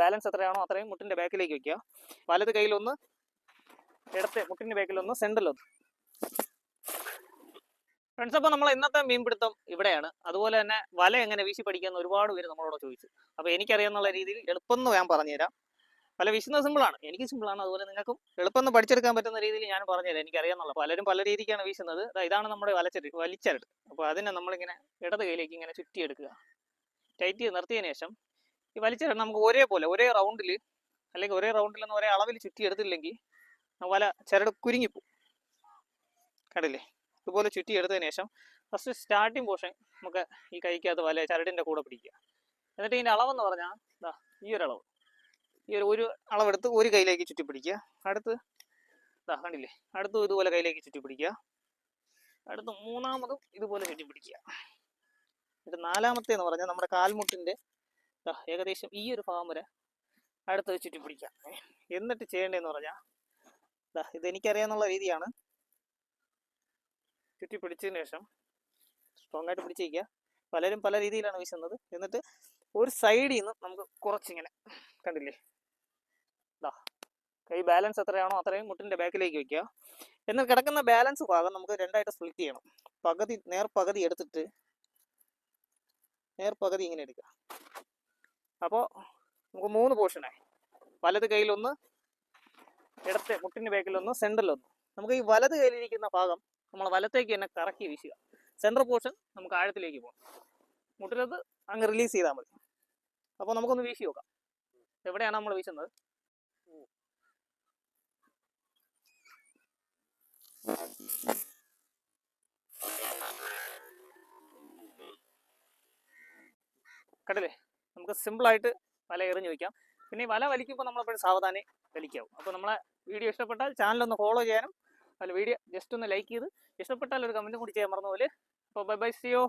Balance എത്രയാണോ അത്രയും മുട്ടിന്റെ ബാക്കിലേക്ക് വെക്കുക. വലത് കയ്യിലൊന്ന് ഇടത്തെ മുട്ടിന്റെ ബാക്കിലൊന്ന് സെന്ററിലൊന്ന് ഫ്രണ്ട്സ് അപ്പോൾ നമ്മൾ ഇന്നത്തെ മീൻപിടുത്തം ഇവിടെയാണ്. അതുപോലെ തന്നെ വല എങ്ങനെ വീശി പഠിക്കാന്ന് ഒരുപാട് പേര് നമ്മളോട് ചോദിച്ചു. അപ്പോൾ എനിക്കറിയാന്നുള്ള രീതിയിൽ എളുപ്പം ഞാൻ പറഞ്ഞുതരാം. വല വീശുന്നത് സിമ്പിളാണ് എനിക്ക് സിമ്പിളാണ് അതുപോലെ നിങ്ങൾക്കും എളുപ്പമെന്ന് പഠിച്ചെടുക്കാൻ പറ്റുന്ന രീതിയിൽ ഞാൻ പറഞ്ഞുതരാം. എനിക്കറിയാമെന്നുള്ള പലരും പല രീതിക്കാണ് വീശുന്നത്. ഇതാണ് നമ്മുടെ വലച്ചെടി വലിച്ചരട്. അപ്പോൾ അതിനെ നമ്മളിങ്ങനെ ഇടത് കൈയിലേക്ക് ഇങ്ങനെ ചുറ്റിയെടുക്കുക. ടൈറ്റ് നിർത്തിയതിന് ശേഷം ഈ വലിച്ചരട് നമുക്ക് ഒരേ പോലെ ഒരേ റൗണ്ടിൽ അല്ലെങ്കിൽ ഒരേ റൗണ്ടിൽ നിന്ന് ഒരേ അളവിൽ ചുറ്റിയെടുത്തില്ലെങ്കിൽ വല ചരട് കുരുങ്ങിപ്പോവും. കണ്ടില്ലേ? ഇതുപോലെ ചുറ്റി എടുത്തതിന് ശേഷം ഫസ്റ്റ് സ്റ്റാർട്ടിങ് പോർഷൻ നമുക്ക് ഈ കൈക്കകത്ത് വല ചരടിന്റെ കൂടെ പിടിക്കുക. എന്നിട്ട് ഇതിന്റെ അളവെന്ന് പറഞ്ഞാൽ ഇതാ ഈ ഒരു അളവ്. ഈ ഒരു ഒരു അളവെടുത്ത് ഒരു കയ്യിലേക്ക് ചുറ്റി പിടിക്കുക. അടുത്ത് ഇതാ കണ്ടില്ലേ? അടുത്തും ഇതുപോലെ കയ്യിലേക്ക് ചുറ്റി പിടിക്കുക. അടുത്ത് മൂന്നാമതും ഇതുപോലെ ചുറ്റി പിടിക്കുക. എന്നിട്ട് നാലാമത്തെ എന്ന് പറഞ്ഞാൽ നമ്മുടെ കാൽമുട്ടിന്റെ ഏകദേശം ഈ ഒരു ഭാഗം വരെ അടുത്ത് ചുറ്റി പിടിക്കാം. എന്നിട്ട് ചെയ്യേണ്ടതെന്ന് പറഞ്ഞാൽ ഇതെനിക്കറിയാന്നുള്ള രീതിയാണ്. ചുറ്റി പിടിച്ചതിന് ശേഷം സ്ട്രോങ് ആയിട്ട് പിടിച്ചിരിക്കുക. പലരും പല രീതിയിലാണ് വീശുന്നത്. എന്നിട്ട് ഒരു സൈഡിൽ നിന്ന് നമുക്ക് കുറച്ചിങ്ങനെ കണ്ടില്ലേ? ഇതാ കൈ ബാലൻസ് എത്രയാണോ അത്രയും മുട്ടിന്റെ ബാക്കിലേക്ക് വെക്കുക. എന്നാൽ കിടക്കുന്ന ബാലൻസ് ഭാഗം നമുക്ക് രണ്ടായിട്ട് സ്പ്ലിറ്റ് ചെയ്യണം. പകുതി നേർ പകുതി എടുത്തിട്ട് നേർ പകുതി ഇങ്ങനെ എടുക്കുക. അപ്പോൾ നമുക്ക് മൂന്ന് പോർഷനായി വലത് കയ്യിലൊന്ന് ഇടത്തെ മുട്ടിന്റെ ബാക്കിലൊന്ന് സെന്ററിലൊന്ന് നമുക്ക് ഈ വലത് കയ്യിലിരിക്കുന്ന ഭാഗം നമ്മൾ വലത്തേക്ക് തന്നെ കറക്കി വീശുക. സെന്റർ പോർഷൻ നമുക്ക് ആഴത്തിലേക്ക് പോകണം മുട്ടിലത് അങ്ങ് റിലീസ് ചെയ്താൽ മതി. അപ്പോൾ നമുക്കൊന്ന് വീശി നോക്കാം. എവിടെയാണ് നമ്മൾ വീശുന്നത്? കണ്ടില്ലേ? നമുക്ക് സിമ്പിളായിട്ട് വല എറിഞ്ഞു വയ്ക്കാം പിന്നെ ഈ വല വലിക്കുമ്പോൾ നമ്മളെപ്പോഴും സാവധാനം വലിക്കാവും. അപ്പോൾ നമ്മളെ വീഡിയോ ഇഷ്ടപ്പെട്ടാൽ ചാനലൊന്ന് ഫോളോ ചെയ്യാനും അല്ല വീഡിയോ ജസ്റ്റ് ഒന്ന് ലൈക്ക് ചെയ്ത് ഇഷ്ടപ്പെട്ടാൽ ഒരു കമന്റും കൂടി ചെയ്യാൻ മറന്നു പോലെ അപ്പോൾ ബൈ ബൈ സിയോ